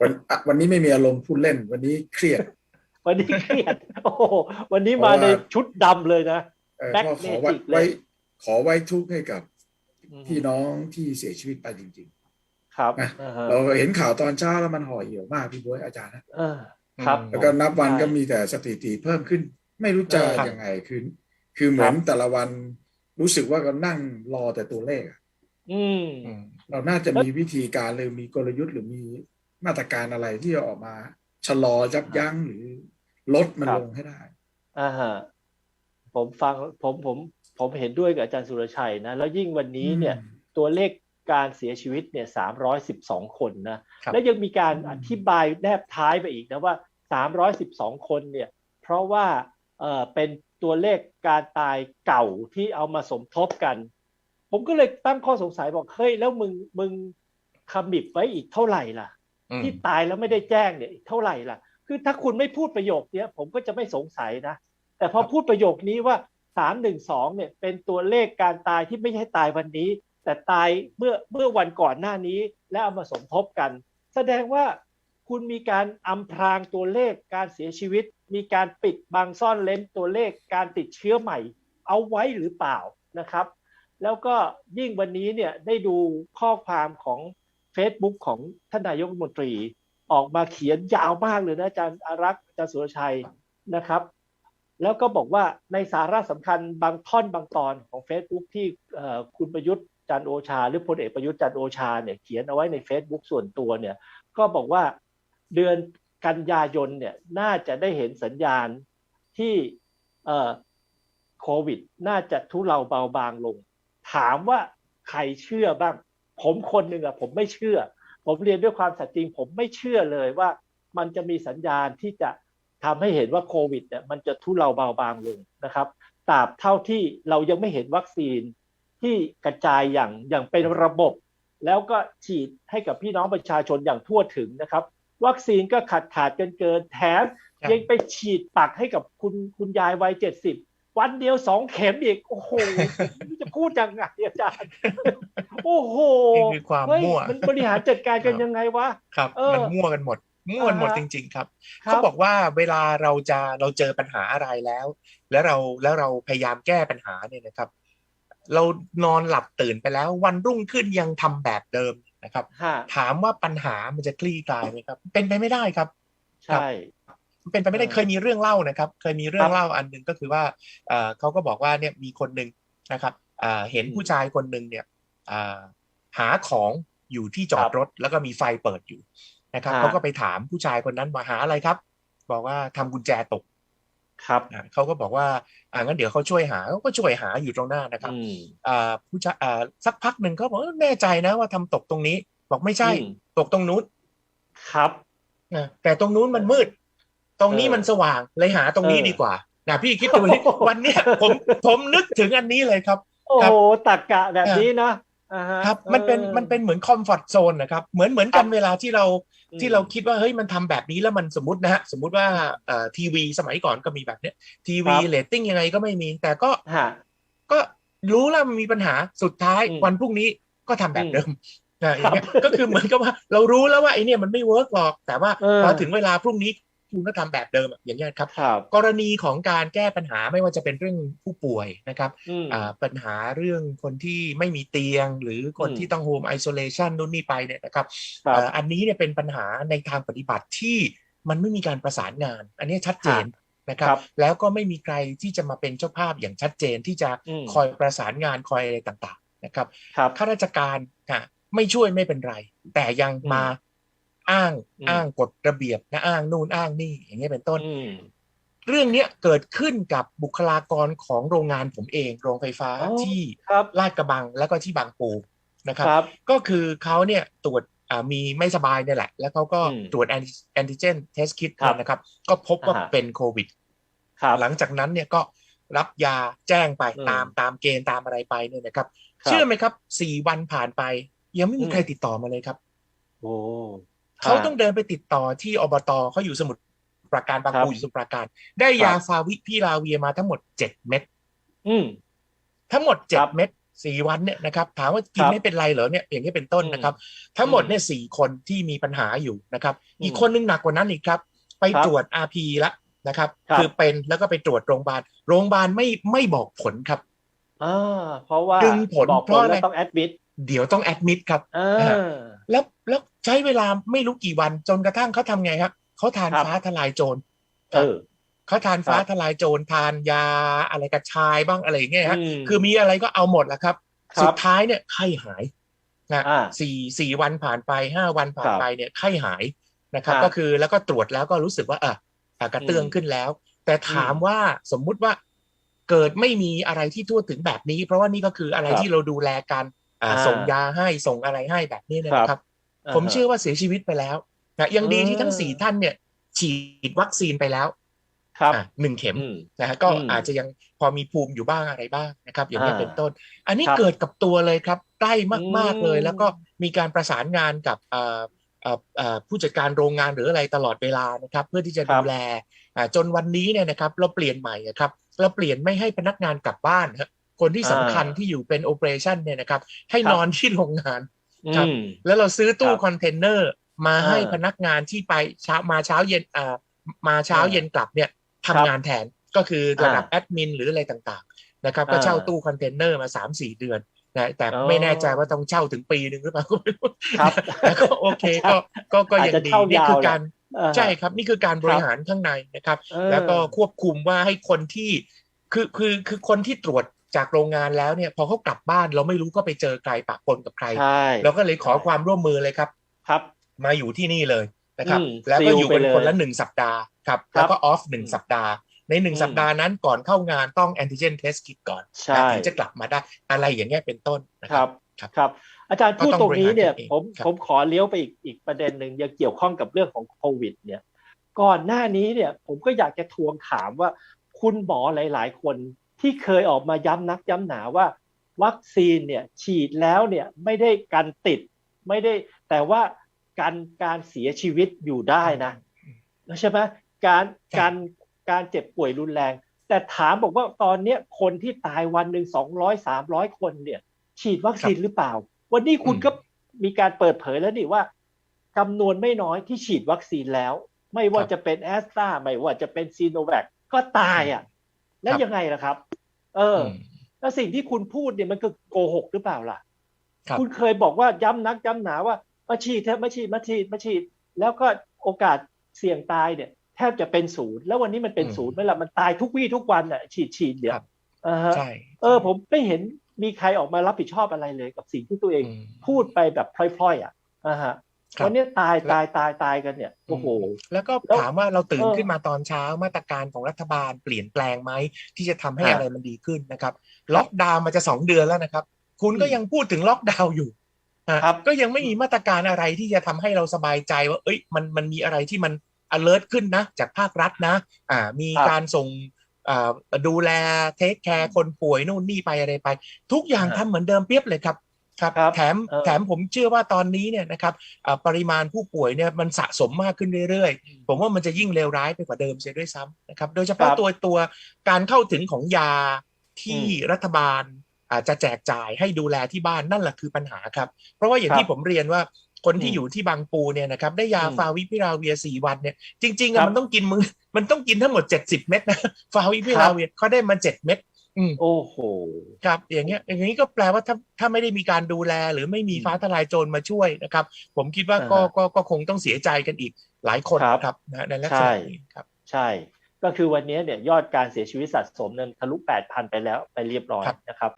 วันอะวันนี้ไม่มีอารมณ์พูดเล่น วันนี้เครียด วันนี้เครียด โอ้โหวันนี้มาเพราะว่าในชุดดำเลยนะเอ่อ Back ก็ขอไว้ Magic เลยไว้ขอไว้ทุกข์ให้กับอืมพี่น้องที่เสียชีวิตไปจริงครับนะอ่าฮะๆเราเห็นข่าวตอนเช้าแล้วมันห่อเหี่ยวมากพี่บ๊วยอาจารย์นะเออครับ แล้วก็นับวันใช่ก็มีแต่สถิติเพิ่มขึ้น ไม่รู้จะครับยังไงคือคือเหมือนแต่ละวันรู้สึกว่าก็นั่งรอแต่ตัวเลขอะอืมอืมเราน่าจะมีวิธีการหรือมีกลยุทธ์หรือมี มาตรการอะไรที่จะออกมาชะลอยับยั้งหรือลดมันครับลงให้ได้อ่าฮะผมฟังผมผมผมเห็นด้วยกับอาจารย์สุรชัยนะ แล้วยิ่งวันนี้เนี่ยอืมตัวเลขการเสียชีวิตเนี่ยสามร้อยสิบสองคนนะครับแล้วยังมีการอืมอธิบายแนบท้ายไปอีกนะว่าสามร้อยสิบสองคนเนี่ย เพราะว่าเออเป็นตัวเลขการตายเก่าที่เอามาสมทบกัน ผมก็เลยตั้งข้อสงสัยบอกเฮ้ยแล้วมึงมึงคำบิบไว้อีกเท่าไหร่ล่ะอืม ที่ตายแล้วไม่ได้แจ้งเนี่ยอีกเท่าไหร่ล่ะ คือถ้าคุณไม่พูดประโยคเนี้ยผมก็จะไม่สงสัยนะ แต่พอพูดประโยคนี้ว่าสามหนึ่งสองเนี่ยเป็นตัวเลขการตายที่ไม่ใช่ตายวันนี้ แต่ตายเมื่อเมื่อวันก่อนหน้านี้ และเอามาสมทบกัน แสดงว่าคุณมีการอำพรางตัวเลขการเสียชีวิต มีการปิดบังซ่อนเล้นตัวเลขการติดเชื้อใหม่ เอาไว้หรือเปล่านะครับ แล้วก็ยิ่งวันนี้เนี่ยได้ดูข้อความของ Facebook ของท่านนายกรัฐมนตรี ออกมาเขียนยาวมากเลยนะอาจารย์อารักษ์อาจารย์สุรชัยนะครับ แล้วก็บอกว่าในสาระสำคัญบางท่อนบางตอนของ Facebook ที่คุณประยุทธ์จันโอชา หรือพลเอกประยุทธ์จันโอชาเนี่ยเขียนเอาไว้ใน Facebook ส่วนตัวเนี่ยก็บอกว่าเดือนกันยายนเนี่ยน่าจะได้เห็นสัญญาณที่โควิด น่าจะทุเลาเบาบางลง ถามว่าใครเชื่อบ้าง ผมคนหนึ่งอะผมไม่เชื่อ ผมเรียนด้วยความสัตย์จริง ผมไม่เชื่อเลยว่ามันจะมีสัญญาณที่จะทำให้เห็นว่าโควิดเนี่ยมันจะทุเลาเบาบางลงนะครับตราบเท่าที่เรายังไม่เห็นวัคซีนที่กระจายอย่างอย่างเป็นระบบ แล้วก็ฉีดให้กับพี่น้องประชาชนอย่างทั่วถึงนะครับ วัคซีนก็ขาดขาดเกินเกินแถมยังไปฉีดปักให้กับคุณคุณยายวัยเจ็ดสิบ วันเดียวสองเข็มอีก โอ้โหจะพูดยังไงอาจารย์ โอ้โหนี่คือความเฮ้ยมั่วมันบริหารจัดการกันครับยังไงวะครับเออมันมั่วกันหมดมั่วกันหมดอ่าฮะจริง ๆ ครับครัเขาบอกว่าเวลาเราจะเราเจอปัญหาอะไรแล้ว แล้วเราแล้วเราพยายามแก้ปัญหาเนี่ยนะครับ เรานอนหลับตื่นไปแล้ว วันรุ่งขึ้นยังทำแบบเดิมนะครับฮะถามว่าปัญหามันจะคลี่คลายไหมครับ เป็นไปไม่ได้ครับใช่มัน เป็นไปไม่ได้เออเคยมีเรื่องเล่านะครับ เคยมีเรื่อครังบเล่าอันหนึ่งก็คือว่าเอ่อเขาก็บอกว่าเนี่ยมีคนหนึ่งนะครับอ่าเห็นอืมผู้ชายคนหนึ่งเนี่ยอ่าหาของอยู่ที่จอคดรับรถแล้วก็มีไฟเปิดอยู่นะครับฮะเขาก็ไปถามผู้ชายคนนั้นว่าหาอะไรครับ บอกว่าทำกุญแจตกครับอ่าเขาก็บอกว่าอ่างั้นเดี๋ยวเขาช่วยหาเขาก็ช่วยหาอยู่ตรงหน้านะครับอืมอ่าผู้ชายอ่าสักพักหนึ่งเขาบอกเออแน่ใจนะว่าทำตกตรงนี้ บอกไม่ใช่อืมตกตรงนู้นครับนะแต่ตรงนู้นมันมืด ตรงนี้เออมันสว่างเลยหาตรงนี้เออดีกว่านะพี่คิดดูดิโอ้โหวันเนี้ยผมผมนึกถึงอันนี้เลยครับ โอ้ครับโหตักกะแบบนี้นะอ่าฮะครับมันเป็นออมันเป็นเหมือนคอมฟอร์ z โซนนะครับ เหมือนเหมือนกันครับเวลาที่เราอืมที่เราคิดว่าเฮ้ยมันทำแบบนี้แล้วมันสมมตินะฮะสมมติว่าเอ่อทีวีสมัยก่อนก็มีแบบเนี้ยทีวีครับเรตติ้งยังไงก็ไม่มี แต่ก็ฮะก็รู้แล้วมันมีปัญหาสุดท้ายอืมวันพรุ่งนี้ก็ทำแบบเดิมนะอย่างเงี้ยครับก็คือเหมือนกับว่าเรารู้แล้วว่าไอ้เนี่ยมันไม่เวิร์กหรอก แต่ว่าเออพอถึงเวลาพรุ่งนี้ คุณก็ทำแบบเดิมอะอย่างเงี้ยครับครับ กรณีของการแก้ปัญหาไม่ว่าจะเป็นเรื่องผู้ป่วยนะครับอืมอ่าปัญหาเรื่องคนที่ไม่มีเตียง หรือคนอืมที่ต้องโฮมไอโซเลชันนู่นนี่ไปเนี่ยนะครับครับอ่าอันนี้เนี่ยเป็นปัญหาในทางปฏิบัติที่มันไม่มีการประสานงาน อันนี้ชัดเจนนะครับครับแล้วก็ไม่มีใครที่จะมาเป็นเจ้าภาพอย่างชัดเจนที่จะอืมคอยประสานงานคอยอะไรต่างๆ นะครับครับข้าราชการอะไม่ช่วยไม่เป็นไร แต่ยังอืมมา อ้างอืมอ้างกฎระเบียบนะอ้างนู่นอ้างนี่ อย่างเงี้ยเป็นต้นอืมเรื่องเนี้ยเกิดขึ้นกับบุคลากรของโรงงานผมเองโรงไฟฟ้าอ๋อที่ครับลาดกระบังแล้วก็ที่บางปูนะครับครับก็คือเขาเนี่ยตรวจอ่ามีไม่สบายเนี่ยแหละ แล้วเขาก็อืมตรวจแอนติเจนเทสคิดครับนะครับ ก็พบว่าอ่าฮะเป็นโควิดครับหลังจากนั้นเนี่ยก็รับยาแจ้งไปอืมตามตามเกณฑ์ตามอะไรไปเนี่ยนะครับครับ เชื่อไหมครับสี่วันผ่านไป ยังไม่มีอืมใครติดต่อมาเลยครับ โอ้ เขาต้องเดินไปติดต่อที่อบตเขาอยู่สมุทรปราการบางครับปูอยู่สมุทรปราการ ได้ยาฟาวิพิลาเวียมาทั้งหมดเจ็ดเม็ดอืมทั้งหมดเจ็คดรับเม็ดสี่วันเนี่ยนะครับถามว่ากินครับไม่เป็นไรเหรอเนี่ยอย่างนี้เป็นต้นนะครับ ทั้งหมดเนี่ยสี่คนที่มีปัญหาอยู่นะครับ อีกอืมคนนึงหนักกว่านั้นอีกครับ ไปครับตรวจ RP ละนะครับครับ คือเป็นแล้วก็ไปตรวจโรงพยาบาลโรงพยาบาลไม่ไม่บอกผลครับอ่าเพราะว่าดึงผลบอกเพผราะลอะไรแล้วต้องแอดมิด เดี๋ยวต้องแอดมิดครับอ่าแล้วแล้วใช้เวลาไม่รู้กี่วันจนกระทั่งเขาทำไงครับเขาทานครับฟ้าทลายโจรเออเขาทานฟ้าครับทลายโจรทานยาอะไรกระชายบ้างอะไรอย่างเงี้ยฮะมคือมีอะไรก็เอาหมดแหละครับครับ สุดท้ายเนี่ยไข้หายนะอ่าสี่สี่วันผ่านไปห้าวันผ่านครับไปเนี่ยไข้หายนะครับครับ ก็คือแล้วก็ตรวจแล้วก็รู้สึกว่าอะอะกระเตื้องอืมขึ้นแล้ว แต่ถามอืมว่าสมมุติว่าเกิดไม่มีอะไรที่ทั่วถึงแบบนี้ เพราะว่านี่ก็คืออะไรครับที่เราดูแลกันอ่าอ่า ส่งยาให้ส่งอะไรให้แบบนี้เนยนะครับ ผมาฮะเชื่อว่าเสียชีวิตไปแล้วนะยังดีที่ทั้งเออสี่ท่านเนี่ย ฉีดวัคซีนไปแล้ว ครับอะหนึ่งเข็มอืมนะฮะก็อืมอาจจะยังพอมีภูมิอยู่บ้างอะไรบ้างนะครับ อย่างนี้ยอ่าเป็นต้น อันนี้ครับเกิดกับตัวเลยครับ ใกล้มากอืมๆเลย แล้วก็มีการประสานงานกับเอ่อเอ่อเอ่อผู้จัดการโรงงานหรืออะไรตลอดเวลานะครับ เพื่อที่จะครัดูบแลอ่าจนวันนี้เนี่ยนะครับ เราเปลี่ยนใหม่อะครับ เราเปลี่ยนไม่ให้พนักงานกลับบ้านฮะ คนที่สำคัญที่อยู่เป็นโอเปอเรชั่นเนี่ยนะครับ ให้ครับนอนที่โรงงานครับอืมแล้วเราซื้อตู้ครับคอนเทนเนอร์มาให้อ่าพนักงานที่ไปเช้ามาเช้าเย็นอ่ามาเช้าอ่าเย็นกลับเนี่ยครัทำบงานแทนก็คือระดับอ่าแอดมินหรืออะไรต่างๆนะครับ ก็อ่าเช่าตู้คอนเทนเนอร์มาสามสี่เดือนนะแต่อ๋อไม่แน่ใจว่าต้องเช่าถึงปีหนึ่งหรือเปล่าก็ไม่รู้ครับแต่ก็โอเคก็ก็ก็อาจยังจะดีเช่านี่ยาวคือการเออใช่ครับนี่คือการบริหารข้างในนะครับเออแล้วก็ควบคุมว่าให้คนที่คือคือคือคนที่ตรวจ จากโรงงานแล้วเนี่ยพอเขากลับบ้านเราไม่รู้ก็ไปเจอใครปะปนกับใครใช่เราก็เลยขอความร่วมมือเลยครับ ครับ มาอยู่ที่นี่เลยนะครับอืมแล้วก็อยู่เป็นซิลไปเลยคนละหนึ่งสัปดาห์ครับครับแล้วก็ออฟหนึ่งอืมสัปดาห์ในหนึ่งอืมสัปดาห์นั้นก่อนเข้างานต้องแอนติเจนเทสกิ t ก่อนใช่นะถึงจะกลับมาได้อะไรอย่างเงี้ยเป็นต้นนะคครัรับบครับครับ อาจารย์พูดก็ต้องตรงนี้เนี่ยบริหารตัวเองผมครับผมขอเลี้ยวไปอีกอีกประเด็นหนึ่งยังเกี่ยวข้องกับเรื่องของโควิด เนี่ย ก่อนหน้านี้เนี่ย ผมก็อยากจะทวงถามว่าคุณหมอหลาย ๆ คน ที่เคยออกมาย้ำนักย้ำหนาว่า วัคซีนเนี่ยฉีดแล้วเนี่ยไม่ได้การติดไม่ได้แต่ว่าการการเสียชีวิตอยู่ได้นะใช่ไหมการครับการการเจ็บป่วยรุนแรง แต่ถามบอกว่าตอนเนี้ยคนที่ตายวันหนึ่งสองร้อยสามร้อยคนเนี่ย ฉีดวัคซีนหรือเปล่า วันนี้คุณอืมก็มีการเปิดเผยแล้วนี่ว่าจำนวนไม่น้อยที่ฉีดวัคซีนแล้ว ไม่ว่าครับจะเป็นแอสตราไม่ว่าจะเป็นซีโนแวคก็ตายอะ แล้วครับยังไงล่ะครับ เอออมแล้วสิ่งที่คุณพูดเนี่ยมันก็โกหกหรือเปล่าล่ะครับคุณเคยบอกว่าย้ำนักย้ำหนาว่ามาฉีดเถอะมาฉีดมาฉีดมาฉีด แล้วก็โอกาสเสี่ยงตายเนี่ย แทบจะเป็นศูนย์แล้ววันนี้มันเป็นอืมศูนย์ไหมล่ะมันตายทุกวี่ทุกวันอะ ฉีดฉีดเดี๋ยวครับอ่าฮะใช่เออ ผมไม่เห็นมีใครออกมารับผิดชอบอะไรเลยกับสิ่งที่ตัวเองอืมพูดไปแบบพล่อยๆ อะอ่าฮะครับ วันนี้ตายแล้วตายตายตายกันเนี่ยโอ้โหแล้วก็แล้วถามว่าเราตื่นเออขึ้นมาตอนเช้ามาตรการของรัฐบาลเปลี่ยนแปลงไหมที่จะทำให้ครับอะไรมันดีขึ้นนะครับ ล็อกดาวน์มาจะสองเดือนแล้วนะครับ คุณก็อืมยังพูดถึงล็อกดาวน์อยู่อะครับก็ยังไม่มีมาตรการอะไรที่จะทำให้เราสบายใจว่า เอ้ยมันมันมีอะไรที่มัน alert ขึ้นนะ จากภาครัฐนะ อ่า มีครับการส่งอ่าดูแลเทคแคร์คนป่วยนู่นนี่ไปอะไรไป ทุกอย่างอ่าทำเหมือนเดิมเปรียบเลยครับ ครับครับแถมเออแถมผมเชื่อว่าตอนนี้เนี่ยนะครับอ่าปริมาณผู้ป่วยเนี่ยมันสะสมมากขึ้นเรื่อยๆ ผมว่ามันจะยิ่งเลวร้ายไปกว่าเดิมเสียด้วยซ้ำนะครับโดยเฉพาะครับตัวตัวการเข้าถึงของยาที่อืมรัฐบาลอาจจะแจกจ่ายให้ดูแลที่บ้านนั่นแหละคือปัญหาครับ เพราะว่าอย่างครับที่ผมเรียนว่าคนที่อืมอยู่ที่บางปูเนี่ยนะครับได้ยาอืมฟาวิพิราเวียสี่วันเนี่ยจริงๆครัอะบมันต้องกินมือมันต้องกินทั้งหมด 70 เม็ดนะฟาวิพิราเวียเขาได้มาเจ็ดเม็ดอืม โอ้โห ครับ อย่างเงี้ย อย่างนี้ก็แปลว่าถ้าถ้าไม่ได้มีการดูแลหรือไม่มีอืมฟ้าทลายโจรมาช่วยนะครับ ผมคิดว่าก็อ่าฮะก็ก็คงต้องเสียใจกันอีกหลายคนครับนะครับนะในลักษณะนี้ครับ ใช่ ก็คือวันนี้เนี่ยยอดการเสียชีวิตสะสมนั้นทะลุ 8,000 ไปแล้วไปเรียบร้อยครับนะครับ